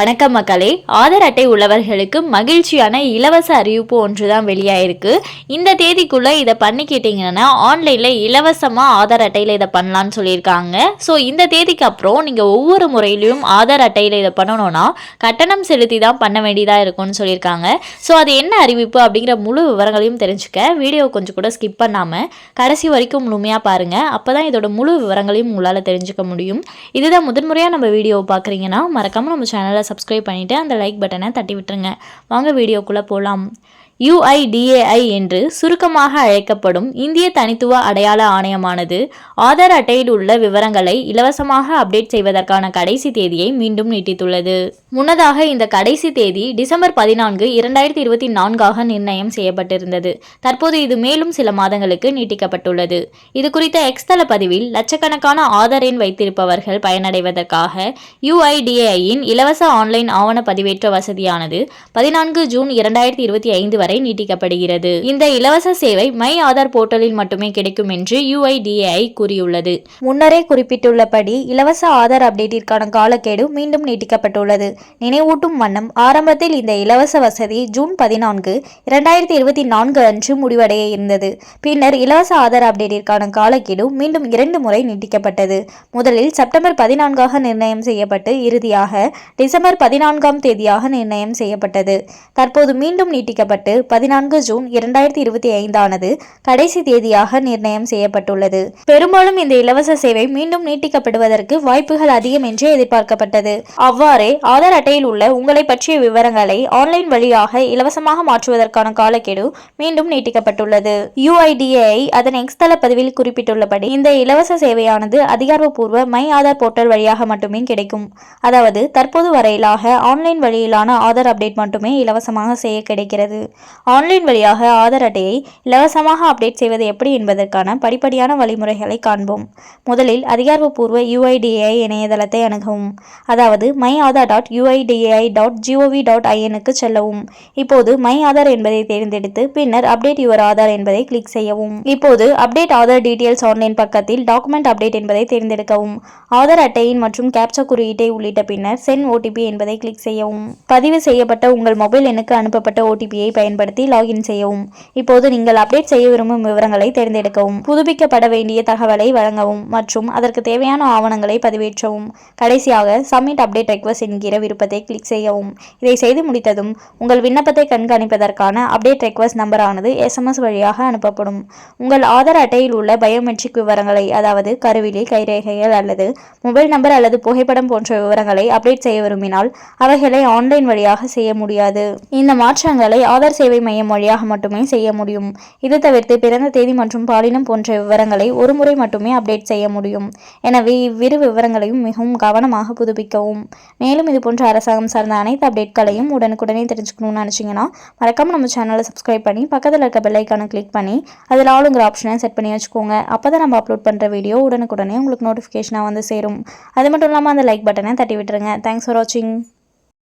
வணக்கம் மக்களே. ஆதார் அட்டை உள்ளவர்களுக்கு மகிழ்ச்சியான இலவச அறிவிப்பு ஒன்று தான் வெளியாயிருக்கு. இந்த தேதிக்குள்ளே இதை பண்ணிக்கிட்டீங்கன்னா ஆன்லைனில் இலவசமாக ஆதார் அட்டையில் இதை பண்ணலான்னு சொல்லியிருக்காங்க. ஸோ இந்த தேதிக்கு அப்புறம் நீங்கள் ஒவ்வொரு முறையிலையும் ஆதார் அட்டையில் இதை பண்ணணும்னா கட்டணம் செலுத்தி தான் பண்ண வேண்டியதாக இருக்கும்னு சொல்லியிருக்காங்க. ஸோ அது என்ன அறிவிப்பு அப்படிங்கிற முழு விவரங்களையும் தெரிஞ்சுக்க வீடியோ கொஞ்சம் கூட ஸ்கிப் பண்ணாமல் கடைசி வரைக்கும் முழுமையாக பாருங்கள் அப்போ தான் இதோட முழு விவரங்களையும் உங்களால் தெரிஞ்சுக்க முடியும். இதுதான் முதன்முறையாக நம்ம வீடியோ பார்க்குறீங்கன்னா மறக்காமல் நம்ம சேனலை சப்ஸ்கிரைப் பண்ணிவிட்டு அந்த லைக் பட்டனை தட்டி விட்டுருங்க. வாங்க வீடியோக்குள்ளே போகலாம் யுஐடிஏஐ என்று சுருக்கமாக அழைக்கப்படும் இந்திய தனித்துவ அடையாள ஆணையமானது ஆதார் அட்டையில் உள்ள விவரங்களை இலவசமாக அப்டேட் செய்வதற்கான கடைசி தேதியை மீண்டும் நீட்டித்துள்ளது. முன்னதாக இந்த கடைசி தேதி டிசம்பர் பதினான்கு இரண்டாயிரத்தி இருபத்தி நான்காக நிர்ணயம் செய்யப்பட்டிருந்தது. தற்போது இது மேலும் சில மாதங்களுக்கு நீட்டிக்கப்பட்டுள்ளது. இது குறித்த எக்ஸ்தல பதிவில் லட்சக்கணக்கான ஆதார் எண் வைத்திருப்பவர்கள் பயனடைவதற்காக யுஐடிஏஐயின் இலவச ஆன்லைன் ஆவண பதிவேற்ற வசதியானது பதினான்கு ஜூன் இரண்டாயிரத்தி இருபத்தி ஐந்து வரை நீட்டிக்கப்படுகிறது. இந்த இலவச சேவை மை ஆதார் போர்ட்டலில் மட்டுமே கிடைக்கும் என்று யுஐடிஏஐ கூறியுள்ளது. முன்னரே குறிப்பிட்டுள்ளபடி இலவச ஆதார் அப்டேட்டிற்கான காலக்கெடு மீண்டும் நீட்டிக்கப்பட்டுள்ளது. நினைவூட்டும் வண்ணம் ஆரம்பத்தில் இந்த இலவச வசதி ஜூன் பதினான்கு இரண்டாயிரத்தி இருபத்தி நான்கு அன்று முடிவடைய இருந்தது. பின்னர் இலவச ஆதார் அப்டேட்டிற்கான காலக்கெடு மீண்டும் இரண்டு முறை நீட்டிக்கப்பட்டது. முதலில் செப்டம்பர் பதினான்காக நிர்ணயம் செய்யப்பட்டு இறுதியாக டிசம்பர் பதினான்காம் தேதியாக நிர்ணயம் செய்யப்பட்டது. தற்போது மீண்டும் நீட்டிக்கப்பட்டு பதினான்கு ஜூன் இரண்டாயிரத்தி இருபத்தி ஐந்தானது கடைசி தேதியாக நிர்ணயம் செய்யப்பட்டுள்ளது. பெரும்பாலும் இந்த இலவச சேவை மீண்டும் நீட்டிக்கப்படுவதற்கு வாய்ப்புகள் அதிகம் என்று எதிர்பார்க்கப்பட்டது. அவ்வாறே ஆதார் அட்டையில் உள்ள உங்களை பற்றிய விவரங்களை ஆன்லைன் வழியாக இலவசமாக மாற்றுவதற்கான காலக்கெடு மீண்டும் நீட்டிக்கப்பட்டுள்ளது. யுஐடிஏஐ அதன் எக்ஸ் தள பதிவில் குறிப்பிட்டுள்ளபடி இந்த இலவச சேவையானது அதிகாரப்பூர்வ மை ஆதார் போர்ட்டல் வழியாக மட்டுமே கிடைக்கும். அதாவது தற்போது வரையிலாக ஆன்லைன் வழியிலான ஆதார் அப்டேட் மட்டுமே இலவசமாக செய்ய கிடைக்கிறது. ஆன்லைன் வழியாக ஆதார் அட்டையை இலவசமாக அப்டேட் செய்வது எப்படி என்பதற்கான படிப்படியான வழிமுறைகளை காண்போம். முதலில் அதிகாரப்பூர்வ யுஐடிஏஐ இணையதளத்தை அணுகவும். அதாவது my Aadhaar dot UIDAI dot G O V dot ஐஎனுக்கு செல்லவும். இப்போது மை ஆதார் என்பதை தேர்ந்தெடுத்து பின்னர் அப்டேட் யுவர் ஆதார் என்பதை கிளிக் செய்யவும். இப்போது அப்டேட் ஆதார் டீடைல்ஸ் ஆன்லைன் பக்கத்தில் டாக்குமெண்ட் அப்டேட் என்பதை தேர்ந்தெடுக்கவும். ஆதார் அட்டையின் மற்றும் கேப்சா குறியீட்டை உள்ளிட்ட பின்னர் சென் ஓடிபி என்பதை கிளிக் செய்யவும். பதிவு செய்யப்பட்ட உங்கள் மொபைல் எண்ணுக்கு அனுப்பப்பட்ட ஓடிபியை பயன்படுத்தி லாகின் செய்யவும். இப்போது நீங்கள் அப்டேட் செய்ய விரும்பும் விவரங்களை தேர்ந்தெடுக்கவும் புதுப்பிக்கப்பட வேண்டிய தகவலை வழங்கவும் மற்றும் அதற்கு தேவையான ஆவணங்களை பதிவேற்றவும். கடைசியாக சப்மிட் அப்டேட் ரெக்வஸ்ட் என்கிற விருப்பத்தை கிளிக் செய்யவும். இதை செய்து முடித்ததும் உங்கள் விண்ணப்பத்தை கண்காணிப்பதற்கான அப்டேட் ரெக்வஸ்ட் நம்பரானது எஸ்எம்எஸ் வழியாக அனுப்பப்படும். உங்கள் ஆதார் அட்டையில் உள்ள பயோமெட்ரிக் விவரங்களை அதாவது கருவிலி கைரேகைகள் அல்லது மொபைல் நம்பர் அல்லது புகைப்படம் போன்ற விவரங்களை அப்டேட் செய்ய விரும்பினால் அவைகளை ஆன்லைன் வழியாக செய்ய முடியாது. இந்த மாற்றங்களை ஆதார் சேவை மையம் வழியாக மட்டுமே செய்ய முடியும். இது தவிர்த்து பிறந்த தேதி மற்றும் பாலினம் போன்ற விவரங்களை ஒரு முறை மட்டுமே அப்டேட் செய்ய முடியும். எனவே இவ்விரு விவரங்களையும் மிகவும் கவனமாக புதுப்பிக்கவும். மேலும் இது போன்ற அரசாங்கம் சார்ந்த அனைத்து அப்டேட்களையும் உடனுக்குடனே தெரிஞ்சுக்கணும்னு நினச்சிங்கன்னா மறக்காம நம்ம சேனலை சப்ஸ்கிரைப் பண்ணி பக்கத்தில் இருக்க பெல்லைக்கான கிளிக் பண்ணி அதில் ஆளுங்கிற ஆப்ஷனை செட் பண்ணி வச்சுக்கோங்க. அப்போ தான் நம்ம அப்லோட் பண்ணுற வீடியோ உடனுக்குடனே உங்களுக்கு நோட்டிஃபிகேஷனாக வந்து சேரும். அது மட்டும் இல்லாமல் அந்த லைக் பட்டனை தட்டி விட்டுருங்க. தேங்க்ஸ் ஃபார் வாட்சிங்